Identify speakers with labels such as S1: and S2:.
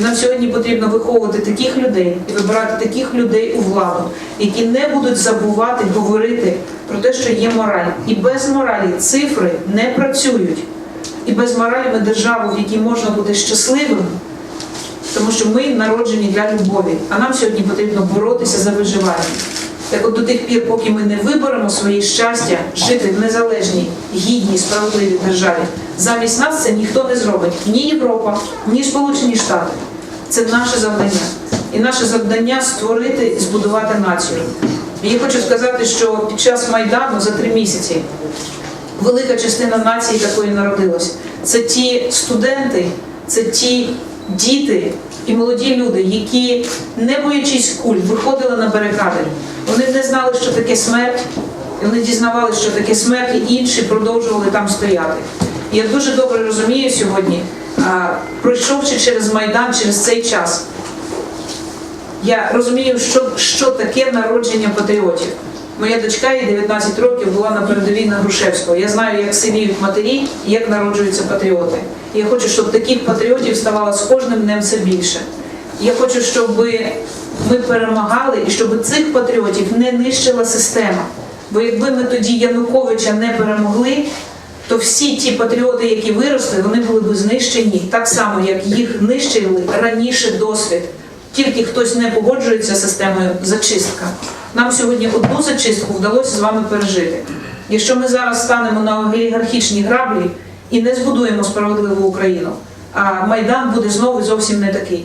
S1: І нам сьогодні потрібно виховувати таких людей і вибирати таких людей у владу, які не будуть забувати говорити про те, що є мораль. І без моралі цифри не працюють. І без моралі ми державу, в якій можна бути щасливим, тому що ми народжені для любові, а нам сьогодні потрібно боротися за виживання. Так от до тих пір, поки ми не виберемо своє щастя, жити в незалежній, гідній, справедливій державі, замість нас це ніхто не зробить. Ні Європа, ні Сполучені Штати. Це наше завдання. І наше завдання створити і збудувати націю. Я хочу сказати, що під час Майдану за три місяці велика частина нації такої народилась. Це ті студенти, це ті діти і молоді люди, які, не боячись куль, виходили на барикади. Знали, що таке смерть, вони дізнавалися, що таке смерть, і інші продовжували там стояти. Я дуже добре розумію сьогодні, пройшовши через Майдан, через цей час, я розумію, що, що таке народження патріотів. Моя дочка, їй 19 років, була на передовій на Грушевського. Я знаю, як сивіють матері і як народжуються патріоти. І я хочу, щоб таких патріотів ставало з кожним днем все більше. Я хочу, щоб ми перемагали і щоб цих патріотів не нищила система. Бо якби ми тоді Януковича не перемогли, то всі ті патріоти, які виросли, вони були б знищені так само, як їх нищили раніше досвід. Тільки хтось не погоджується з системою зачистка. Нам сьогодні одну зачистку вдалося з вами пережити. Якщо ми зараз станемо на олігархічні граблі і не збудуємо справедливу Україну, а Майдан буде знову зовсім не такий.